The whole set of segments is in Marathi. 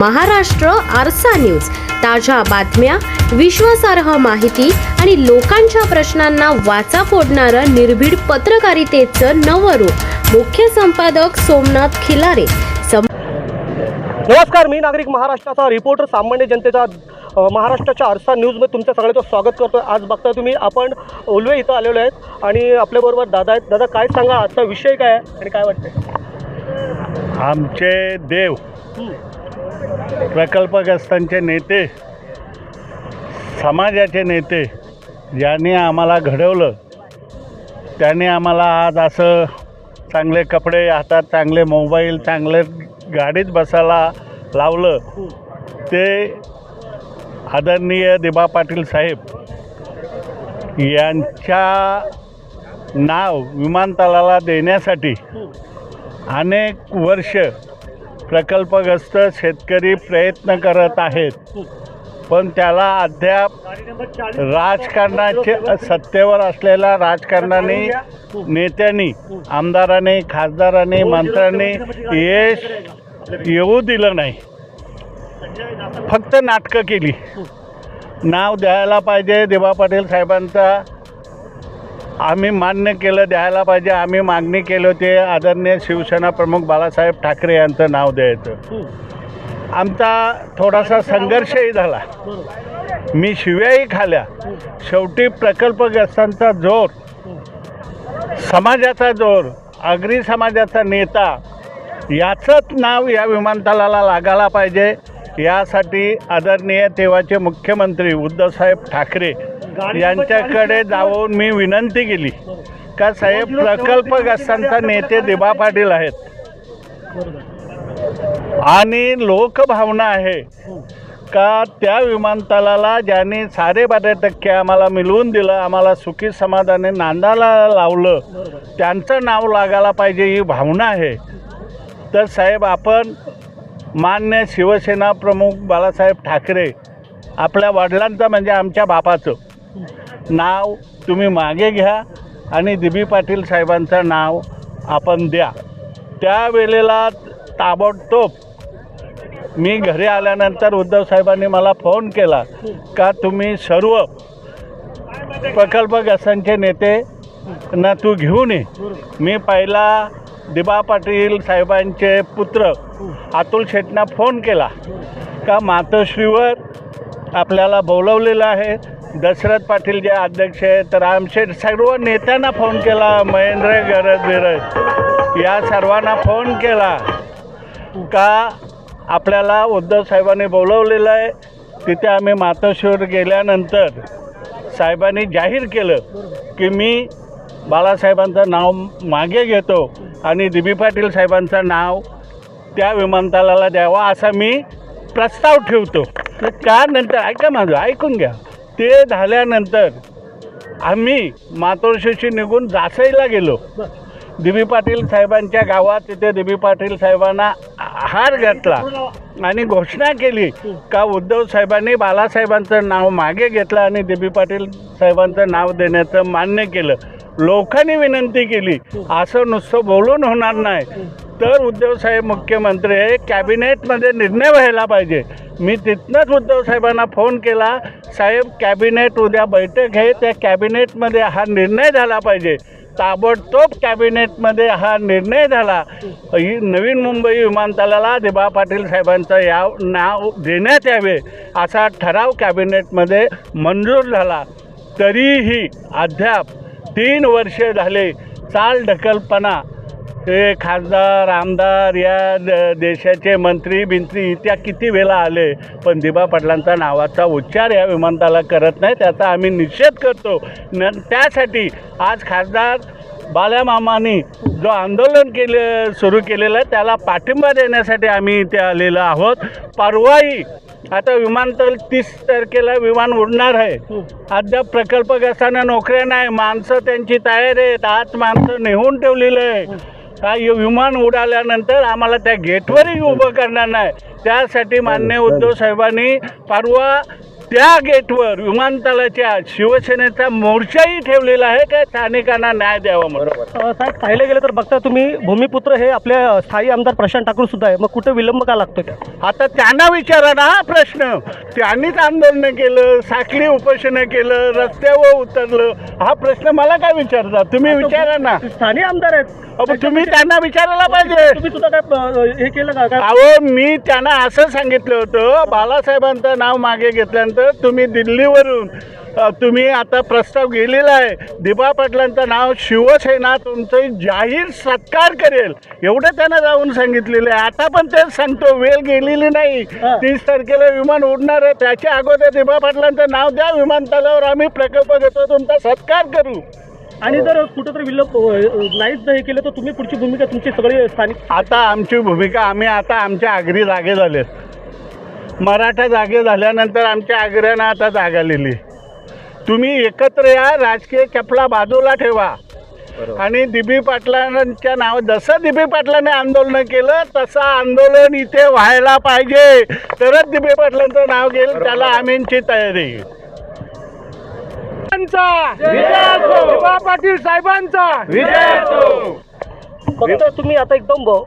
महाराष्ट्र आरसा न्यूज. ताज्या बातम्या विश्वासार्ह माहिती आणि लोकांच्या प्रश्नांना वाचा फोडणारं निर्भीड पत्रकारितेचं नवं रूप. मुख्य संपादक सोमनाथ खिलारे. सम नमस्कार मी नागरिक महाराष्ट्राचा रिपोर्टर सामान्य जनतेचा महाराष्ट्राच्या आरसा न्यूजमध्ये तुमचं सगळ्यांचं स्वागत करतो आज बघता तुम्ही आपण उलवे इथं आलेलो आहेत आणि आपल्याबरोबर दादा आहेत. दादा काय सांगा आजचा विषय काय आहे आणि काय वाटतंय? आमचे देव प्रकल्पग्रस्तांचे नेते समाजाचे नेते ज्यांनी आम्हाला घडवलं त्यांनी आम्हाला आज असं चांगले कपडे हातात चांगले मोबाईल चांगले गाडीत बसायला लावलं. ते आदरणीय दिबा पाटील साहेब यांच्या नाव विमानतळाला देण्यासाठी अनेक वर्ष प्रकल्पग्रस्त शेतकरी प्रयत्न करत आहेत. पण त्याला अद्याप राजकारणाचे सत्तेवर असलेल्या राजकारणाने नेत्यांनी आमदारांनी खासदारांनी मंत्र्यांनी यश येऊ दिलं नाही. फक्त नाटकं केली. नाव द्यायला पाहिजे देबा पाटील साहेबांचा आम्ही मान्य केलं द्यायला पाहिजे. आम्ही मागणी केली होती. आदरणीय शिवसेना प्रमुख बाळासाहेब ठाकरे यांचं नाव द्यायचं. आमचा थोडासा संघर्षही झाला. मी शिव्याही खाल्या. शेवटी प्रकल्पग्रस्तांचा जोर समाजाचा जोर आगरी समाजाचा नेता याचंच नाव या विमानतळाला लागायला पाहिजे. यासाठी आदरणीय तेव्हाचे मुख्यमंत्री उद्धवसाहेब ठाकरे यांच्याकडे जाऊन मी विनंती केली. का साहेब प्रकल्पग्रस्तांचा नेते दिबा पाटील आहेत. आणि लोकभावना आहे का त्या विमानतळाला ज्यांनी साडे बारा टक्के आम्हाला मिळवून दिलं आम्हाला सुखी समाधाने नांदाला लावलं त्यांचं नाव लागायला पाहिजे ही भावना आहे. तर साहेब आपण मान्य शिवसेना प्रमुख बाळासाहेब ठाकरे आपल्या वडिलांचं म्हणजे आमच्या बापाचं. नाव तुम्ही मागे घ्या आणि दिबी पाटील साहेबांचं नाव आपण द्या. त्यावेळेला ताबडतोब मी घरी आल्यानंतर उद्धव साहेबांनी मला फोन केला का तुम्ही सर्व प्रकल्पग्रस्तांचे नेते ना तू घेऊन ये. मी पहिला दिबा पाटील साहेबांचे पुत्र अतुल शेटना फोन केला का मातोश्रीवर आपल्याला बोलवलेलं आहे. दशरथ पाटील जे अध्यक्ष आहेत आमचे सर्व नेत्यांना फोन केला महेंद्र गरज बिरज या सर्वांना फोन केला. का आपल्याला उद्धव साहेबांनी बोलवलेलं आहे तिथे आम्ही मातोश्रीवर गेल्यानंतर साहेबांनी जाहीर केलं की मी बाळासाहेबांचं नाव मागे घेतो आणि दिबी पाटील साहेबांचं नाव त्या विमानतळाला द्यावा असा मी प्रस्ताव ठेवतो. का नंतर ऐका माझं ऐकून घ्या. ते झाल्यानंतर आम्ही मातोश्रीशी निघून जासईला गेलो. दिबी पाटील साहेबांच्या गावात तिथे दिबी पाटील साहेबांना हार घातला आणि घोषणा केली का उद्धव साहेबांनी बालासाहेबांचं नाव मागे घेतलं आणि दिबी पाटील साहेबांचं नाव देण्याचं मान्य केलं. लोकांनी विनंती केली असं नुसतं बोलून होणार नाही. तर उद्धव साहेब मुख्यमंत्री कॅबिनेटमध्ये निर्णय व्हायला पाहिजे. मी तिथनंच उद्धव साहेबांना फोन केला साहेब कॅबिनेट उद्या बैठक आहे त्या कॅबिनेटमध्ये हा निर्णय झाला पाहिजे. ताबडतोब कॅबिनेटमध्ये हा निर्णय झाला. ही नवीन मुंबई विमानतळाला दिबा पाटील साहेबांचं या नाव देण्यात यावे असा ठराव कॅबिनेटमध्ये मंजूर झाला. तरीही अद्याप तीन वर्षे झाले चाल ढकलपणा हे खासदार आमदार या द- देशाचे मंत्री बिंत्री त्या किती वेळा आले? पण दिबा पाटलांचा नावाचा उच्चार या विमानतळाला करत नाही त्याचा आम्ही निषेध करतो. न त्यासाठी आज खासदार बाल्यामामानी जो आंदोलन केले सुरू केलेलं आहे त्याला पाठिंबा देण्यासाठी आम्ही इथे आलेलो आहोत. परवाही आता विमानतळ तीस तारखेला विमान उडणार आहे. अद्याप प्रकल्पग्रस्तांना नोकऱ्या नाही माणसं त्यांची तयारी आहेत आज माणसं नेहून ठेवलेलं आहे हा विमान उडाल्यानंतर आम्हाला त्या गेटवरही उभं करणार नाही. त्यासाठी मान्य उद्धव साहेबांनी परवा त्या गेटवर विमानतळाच्या शिवसेनेचा मोर्चाही ठेवलेला आहे का स्थानिकांना न्याय द्यावा म्हणून. साहेब पाहिलं गेलं तर बघता तुम्ही भूमिपुत्र हे आपले स्थायी आमदार प्रशांत ठाकूर सुद्धा आहे. मग कुठे विलंब का लागतो त्या? आता त्यांना विचारा ना हा प्रश्न. त्यांनीच आंदोलन केलं साखळी उपोषण केलं रस्त्यावर उतरलं. हा प्रश्न मला काय विचारता? तुम्ही विचारा ना. स्थानिक आमदार आहेत. अहो, तुम्ही त्यांना विचारायला पाहिजे. तुम्ही सुद्धा काय अ, हे केलं का? काय अहो मी त्यांना असं सांगितलं होतं बाळासाहेबांचं नाव मागे घेतल्यानंतर तुम्ही दिल्लीवरून अ, तुम्ही आता प्रस्ताव गेलेला आहे. दिबा पाटलांचं नाव शिवसेना तुमचं जाहीर सत्कार करेल. एवढं त्यांना जाऊन सांगितलेलं आहे. आता पण तेच सांगतो वेळ गेलेली नाही. हा. तीस तारखेला विमान उडणार आहे. त्याच्या अगोदर दिबा पाटलांचं नाव द्या विमानतळावर आम्ही प्रकल्प घेतो तुमचा सत्कार करू. आणि जर कुठेतरी विलंब नाहीच हे केलं तर तुम्ही पुढची भूमिका तुमची सगळी स्थानिक आता आमची भूमिका आम्ही आता आमच्या आगरी जागे झालेत. मराठा जागे झाल्यानंतर आमच्या आग्र्यानं आता जागा आलेली तुम्ही एकत्र या राजकीय चपला बाजूला ठेवा. आणि दिबी पाटलांच्या नाव जसं दिबी पाटलाने आंदोलन केलं तसं आंदोलन इथे व्हायला पाहिजे. तरच दिबी पाटलांचं नाव घेईल त्याला आमींची तयारी. पाटील साहेबांचा. फक्त तुम्ही आता एकदम ब-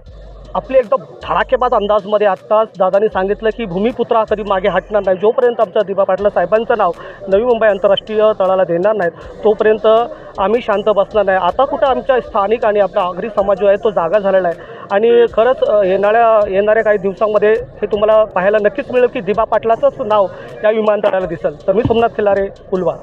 आपले एकदम धडाकेबाज अंदाजमध्ये आत्ताच दादानी सांगितलं की भूमिपुत्र हा कधी मागे हटणार नाही. जोपर्यंत आमच्या दिबा पाटला साहेबांचं नाव नवी मुंबई आंतरराष्ट्रीय तळाला देणार नाहीत तोपर्यंत आम्ही शांत बसणार नाही. आता कुठं आमच्या स्थानिक आणि आपला आगरी समाज जो आहे तो जागा झालेला आहे. आणि खरंच येणाऱ्या येणाऱ्या काही दिवसांमध्ये हे तुम्हाला पाहायला नक्कीच मिळेल की दिबा पाटलाचंच नाव या विमानतळाला दिसेल. तर मी सोमनाथ खिलारे उलवा